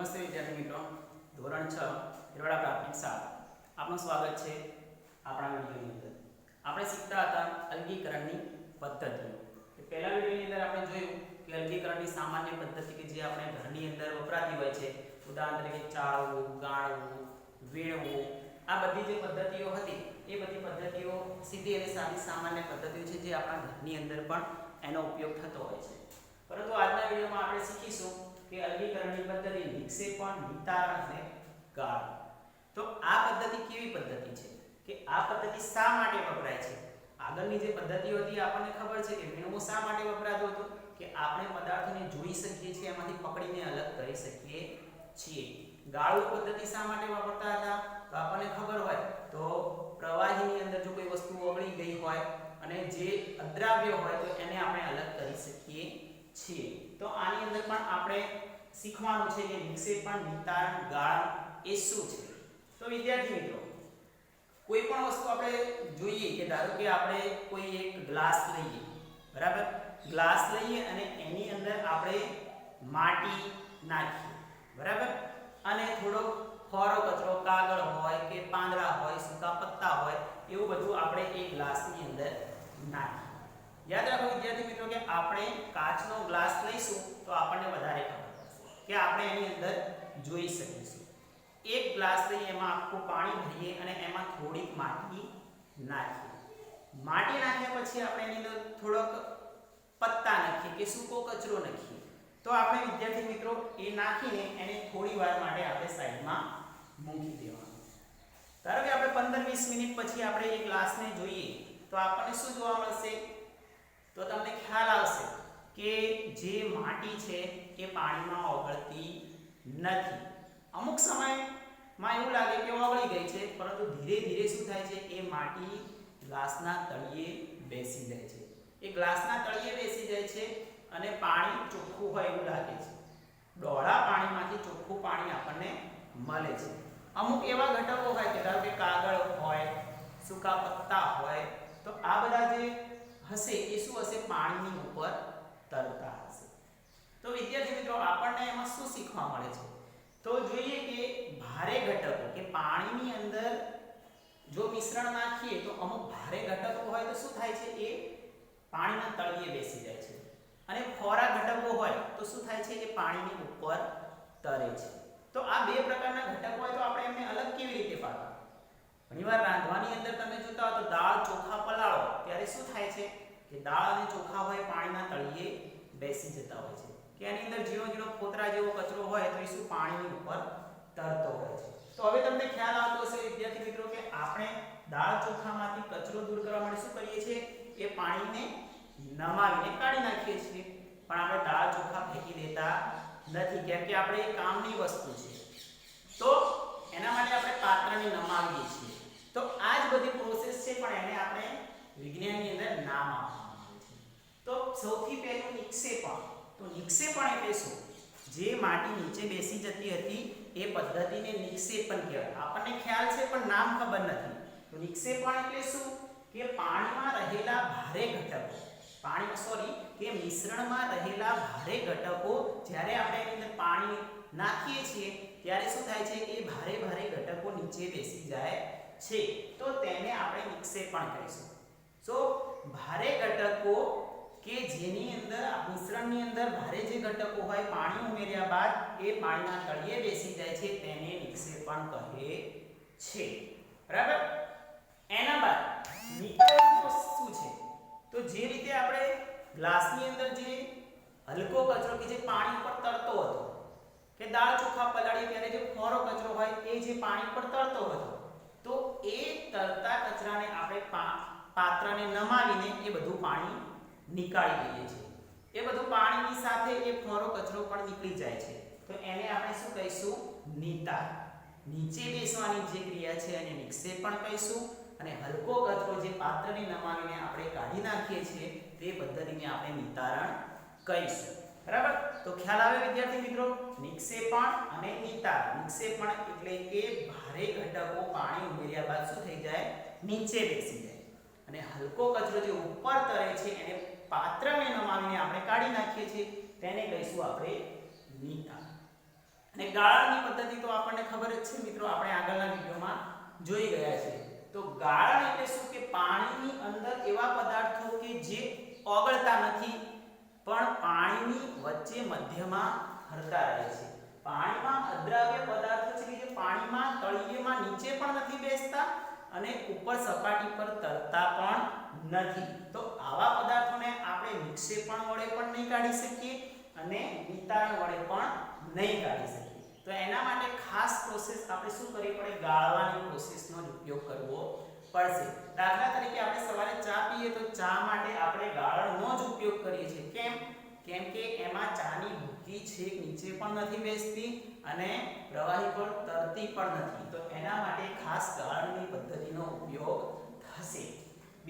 નમસ્તે વિદ્યાર્થી મિત્રો. ધોરણ છ હિરવાડા પ્રાથમિક શાળા. આપનું સ્વાગત છે આપણા વિડીયોની અંદર. આપણે શીખતા હતા અલગીકરણની પદ્ધતિઓ. પહેલા વિડીયોની અંદર આપણે જોયું કે અલગીકરણની સામાન્ય પદ્ધતિ કે જે આપણે ઘરની અંદર વપરાતી હોય છે, ઉદાહરણ તરીકે ચાળવું, ગાળવું, વીણવું, આ બધી જે પદ્ધતિઓ હતી, એ બધી પદ્ધતિઓ સીધી અને સાદી સામાન્ય પદ્ધતિઓ છે જે આપણા ઘરની અંદર પણ એનો ઉપયોગ થતો હોય છે. પરંતુ આજના વિડીયોમાં આપણે શીખીશું કે અલગીકરણની પદ્ધતિ નિક્ષેપણ નિતારણ અને ગાળ. તો આ પદ્ધતિ કેવી પદ્ધતિ છે? કે આ પદ્ધતિ શા માટે વપરાય છે? આગળની જે પદ્ધતિઓ હતી, આપણને ખબર છે કે વીણવું શા માટે વપરાતો હતો? કે આપણે પદાર્થોને જોઈ શકીએ છીએ, એમાંથી પકડીને અલગ કરી શકીએ છીએ. ગાળો પદ્ધતિ શા માટે વાપરતા હતા? તો આપણને ખબર હોય તો પ્રવાહીની અંદર જો કોઈ વસ્તુ ઓગળી ગઈ હોય અને જે અદ્રાવ્ય હોય તો એને આપણે અલગ કરી શકીએ છીએ. તો આની અંદર પણ આપણે શીખવાનું છે કે વિક્ષેપણ નિતારણ ગાળણ એ શું છે? તો વિદ્યાર્થી મિત્રો, કોઈ પણ વસ્તુ આપણે જોઈએ કે ધારો કે આપણે કોઈ એક ગ્લાસ લઈએ, બરાબર? ગ્લાસ લઈએ અને એની અંદર આપણે માટી નાખીએ, બરાબર? અને થોડો ખોરો કચરો, કાગળ હોય કે પાંદડા હોય, સૂકા પત્તા હોય, એવું બધું આપણે એ ગ્લાસની અંદર નાખીએ. યાદ રાખો વિદ્યાર્થી મિત્રો કે આપણે કાચનો ગ્લાસ લઈશું તો આપણને વધારે ખબર કે આપણે એની અંદર જોઈ શકીશું. એક ગ્લાસ લઈ એમાં આખું પાણી ભરીએ અને એમાં થોડીક માટી નાખીએ. માટી નાખ્યા પછી આપણે એની અંદર થોડોક પત્તા નાખીએ કે સૂકો કચરો નાખીએ. તો આપણે વિદ્યાર્થી મિત્રો એ નાખીને એને થોડી વાર માટે આપણે સાઈડમાં મૂકી દેવાનું. ધારો કે આપણે પંદર વીસ મિનિટ પછી આપણે એ ગ્લાસને જોઈએ તો આપણને શું જોવા મળશે? તો તમને ખ્યાલ આવશે કે જે માટી છે એ પાણીમાં ઓગળતી નથી. અમુક સમયમાં એવું લાગે કે ઓગળી ગઈ છે, પરંતુ ધીરે ધીરે શું થાય છે? એ માટી ગ્લાસના તળિયે બેસી જાય છે. એ ગ્લાસના તળિયે બેસી જાય છે અને પાણી ચોખ્ખું હોય એવું લાગે છે. ડોળા પાણીમાંથી ચોખ્ખું પાણી આપણને મળે છે. અમુક એવા ઘટકો હોય કે ધારો કે કાગળ હોય, સૂકા પત્તા હોય, તો આ બધા જે હશે, એ શું હશે? પાણીની ઉપર તરતા હશે. તો વિદ્યાર્થી મિત્રો, આપણને એમાં શું શીખવા મળે છે? તો જોઈએ કે ભારે ઘટકો, કે પાણીની અંદર જો મિશ્રણ નાખીએ તો અમુક ભારે ઘટકો હોય તો શું થાય છે? એ પાણીના તળિયે બેસી જાય છે. અને ખોરા ઘટકો હોય તો શું થાય છે? એ પાણીની ઉપર તરે છે. તો આ બે પ્રકારના ઘટકો હોય તો આપણે એમને અલગ કેવી રીતે પાડવા? ઘણીવાર રાંધવાની અંદર તમે જોતા હો તો દાળ ચોખા પલાળો, ત્યારે શું થાય છે? કે દાળ અને ચોખા હોય પાણીના તળિયે બેસી જતા હોય છે. કે એની અંદર ઝીણો ઝીણો ફોતરા જેવો કચરો હોય, તો એ શું પાણીની ઉપર તરતો હોય છે. તો હવે તમને ખ્યાલ આવતો હશે, વિદ્યાર્થી મિત્રો, કે આપણે દાળ ચોખામાંથી કચરો દૂર કરવા માટે શું કરીએ છીએ? એ પાણીને નમાવીને કાઢી નાખીએ છીએ. પણ આપણે દાળ ચોખા ફેંકી દેતા નથી. કેમ કે આપણે એ કામની વસ્તુ છે. તો એના માટે આપણે પાત્રને નમાવીએ છીએ. તો આ જ બધી પ્રોસેસ છે, પણ એને આપણે વિજ્ઞાનની અંદર નામ છે તો સૌથી પહેલું નિક્ષેપણ તો નિક્ષેપણ એટલે શું જે માટી નીચે બેસી જતી હતી, એ પદ્ધતિને નિક્ષેપણ કહેવાય. આપણને ખ્યાલ છે, પણ નામ ખબર નથી. તો નિક્ષેપણ એટલે શું? કે પાણીમાં રહેલા ભારે ઘટકો. પાણી સોરી કે મિશ્રણમાં રહેલા ભારે ઘટકો, જ્યારે આપણે એની અંદર પાણી નાખીએ છીએ, ત્યારે શું થાય છે કે ભારે ભારે ઘટકો નીચે બેસી જાય છે. તો તેને આપણે નિક્ષેપણ કહીશું. સો ભારે ઘટકો કે જેની અંદર મિશ્રણની અંદર ભારે જે ઘટકો હોય, પાણી ઉમેર્યા બાદ એ પાણીના તળિયે બેસી જાય છે, તેને નિક્ષેપણ કહે છે. બરાબર? એના બાદ નિતારણ શું છે? તો જે રીતે આપણે ગ્લાસની અંદર જે હલકો કચરો કે જે પાણી પર તરતો હતો, કે દાળ ચોખા પલાળી ત્યારે જે ખોરો કચરો હોય, એ જે પાણી પર તરતો હતો, તો એ તરતા કચરાને આપણે પાત્રને નમાવીને એ બધું પાણી નીકાળી દઈએ છીએ. એ બધું પાણીની સાથે એ ફોરો કચરો પણ નીકળી જાય છે. તો એને આપણે શું કહીશું? નીતા નીચે બેસવાની જે ક્રિયા છે એને નિક્ષેપણ કહીશું અને હલકો કચરો જે પાત્રને નમાવીને આપણે કાઢી નાખીએ છીએ, તે પદ્ધતિને આપણે નિતારણ કહીશું. બરાબર? તો ખ્યાલ આવે વિદ્યાર્થી મિત્રો? નિક્ષેપણ અને નિતાર. નિક્ષેપણ એટલે કે ભારે ઘટકો પાણી ઉમેર્યા બાદ શું થઈ જાય? નીચે બેસી જાય. અને હલકો કચરો જે ઉપર તરે છે, એને પાત્રને નમાવીને આપણે કાઢી નાખીએ છીએ, તેને કહીશું આપણે નિતાર અને ગાળાની પદ્ધતિ તો આપણને ખબર જ છે મિત્રો, આપણે આગળના વિડીયોમાં જોઈ ગયા છે. તો ગાળણ એટલે શું કે પાણીની અંદર એવા પદાર્થો કે જે ઓગળતા નથી, પણ પાણીની વચ્ચે મધ્યમાં ફરતા રહે છે. પાણીમાં અદ્રાવ્ય પદાર્થો છે કે જે પાણીમાં તળિયેમાં નીચે પણ નથી બેસતા અને ઉપર સપાટી પર તરતા પણ નથી. તો આવા પદાર્થોને આપણે નિક્ષેપણ વડે પણ નહીં કાઢી શકીએ અને વિતાણ વડે પણ નહીં કાઢી શકીએ. તો એના માટે ખાસ પ્રોસેસ આપણે શું કરવી પડે? ગાળવાની પ્રોસેસનો જ ઉપયોગ કરવો પડશે. દાખલા તરીકે આપણે સવારે ચા પીએ તો ચા માટે આપણે ગાળણનો જ ઉપયોગ કરીએ છીએ. કેમ? કેમ કે એમાં ચાની ભૂકી છેક નીચે પણ નથી બેસતી અને પ્રવાહી પર તરતી પણ નથી. તો એના માટે ખાસ ગાળણની પદ્ધતિનો ઉપયોગ થશે.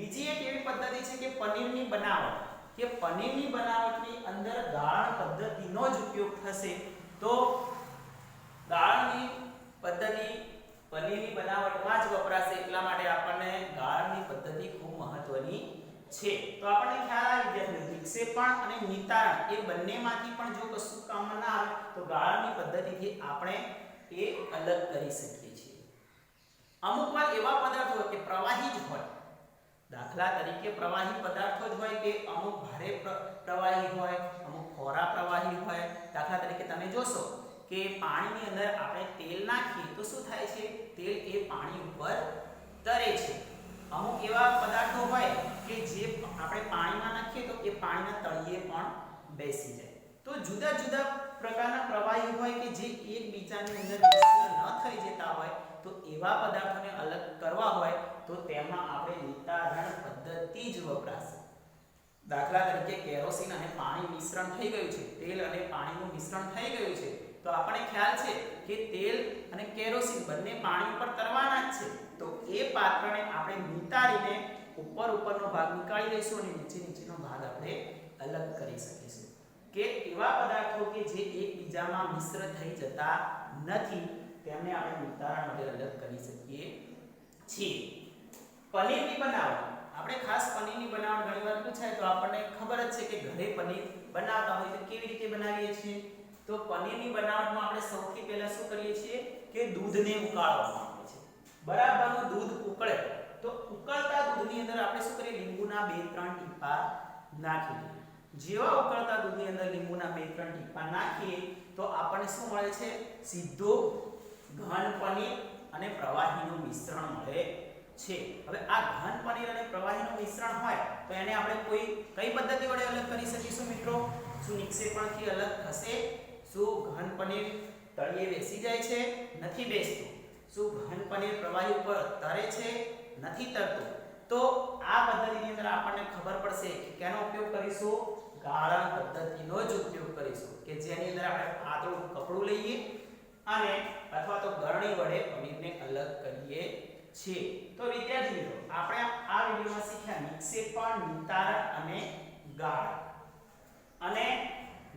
બીજી એક એવી પદ્ધતિ છે કે પનીરની બનાવટ. કે પનીરની બનાવટની અંદર ગાળણ પદ્ધતિનો જ ઉપયોગ થશે. તો ગાળણની પદ્ધતિ પનીરની બનાવટમાં જ વપરાશે. એટલા માટે આપણને ગાળણની પદ્ધતિ ખૂબ મહત્વની છે. તો આપણને ખ્યાલ આવી ગયા વિક્ષેપણ અને નિતારણ એ બંનેમાંથી પણ જો કશું કામમાં ના આવે, તો ગાળણની પદ્ધતિથી આપણે એ અલગ કરી શકીએ છીએ. અમુક વાર એવા પદાર્થો હોય કે પ્રવાહી જ હોય દાખલા તરીકે પ્રવાહી પદાર્થો જ હોય કે અમુક ભારે પ્ર- પ્રવાહી હોય, અમુક ખોરા પ્રવાહી હોય. દાખલા તરીકે તમે જોશો કે પાણીની અંદર આપણે તેલ નાખીએ તો શું થાય છે? તેલ એ પાણી ઉપર તરે છે. અમુક એવા પદાર્થો હોય કે જે આપણે પાણીમાં નાખીએ તો એ પાણીના તળિયે પણ બેસી જાય. તો જુદા જુદા પ્રકારના પ્રવાહી હોય કે જે એકબીજાની અંદર ન થઈ જતા હોય તો એવા પદાર્થોને અલગ કરવા હોય તો તેમાં આપણે નિતારણ પદ્ધતિ જ વપરાશે. દાખલા તરીકે કેરોસીન અને પાણી મિશ્રણ થઈ ગયું છે, તેલ અને પાણીનું મિશ્રણ થઈ ગયું છે, તો આપણે ખ્યાલ છે કે તેલ અને કેરોસીન બંને પાણી ઉપર તરવાના જ છે. તો એ પાત્રને આપણે નિતારીને ઉપર ઉપરનો ભાગ નીકાળી દઈશું અને નીચે નીચેનો ભાગ આપણે અલગ કરી શકીશું. કે એવા પદાર્થો કે જે એકબીજામાં મિશ્ર થઈ જતા નથી તેમને આપણે ઉદાહરણ માટે અલગ કરી શકીએ છીએ. પનીરની બનાવટ. આપણે ખાસ પનીરની બનાવટ ઘણીવાર પૂછાય તો આપણને ખબર જ છે કે ઘરે પનીર બનાવતા હોય તો કેવી રીતે બનાવીએ છીએ? તો પનીરની બનાવટમાં આપણે સૌથી પહેલા શું કરીએ છીએ કે દૂધને ઉકાળવામાં આવે છે બરાબરનું દૂધ ઉકળે તો ઉકળતા દૂધની અંદર આપણે શું કરીએ? લીંબુના બે ત્રણ ટીપા નાખી દઈએ. જેવા ઉકળતા દૂધની અંદર લીંબુના બે ત્રણ ટીપા નાખીએ તો આપણને શું મળે છે? સીધો ઘન પનીર અને પ્રવાહીનું મિશ્રણ મળે છે. હવે આ ઘન પનીર અને પ્રવાહીનું મિશ્રણ હોય તો એને આપણે કોઈ, કઈ પદ્ધતિ વડે અલગ કરી શકીશું મિત્રો? શું નિક્ષેપણથી અલગ થશે? શું ઘન પનીર તળિયે બેસી જાય છે? નથી બેસતું. શું ઘન પનીર પ્રવાહી ઉપર તરે છે? નથી તરતું. તો આ પદ્ધતિની અંદર આપણને ખબર પડશે કે કેનો ઉપયોગ કરીશું? ગાળણ પદ્ધતિનો જ ઉપયોગ કરીશું. કે જેની અંદર આપણે પાતળું કપડું લઈએ અને અથવા તો ગરણી વડે પનીરને અલગ કરીએ છીએ. તો વિદ્યાર્થી મિત્રો, આપણે આ વિડિયોમાં શીખ્યા નિક્ષેપણ નિતારણ અને ગાળણ. અને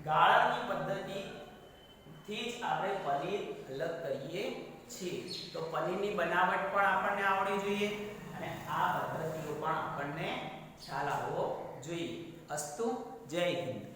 ગાળણની પદ્ધતિથી જ આપણે પનીર અલગ કરીએ છીએ. તો પનીરની બનાવટ પણ આપણને આવડવી જોઈએ અને આ પદ્ધતિઓ પણ આપણને ખ્યાલ જોઈએ. અસ્તુ જય હિન્દ.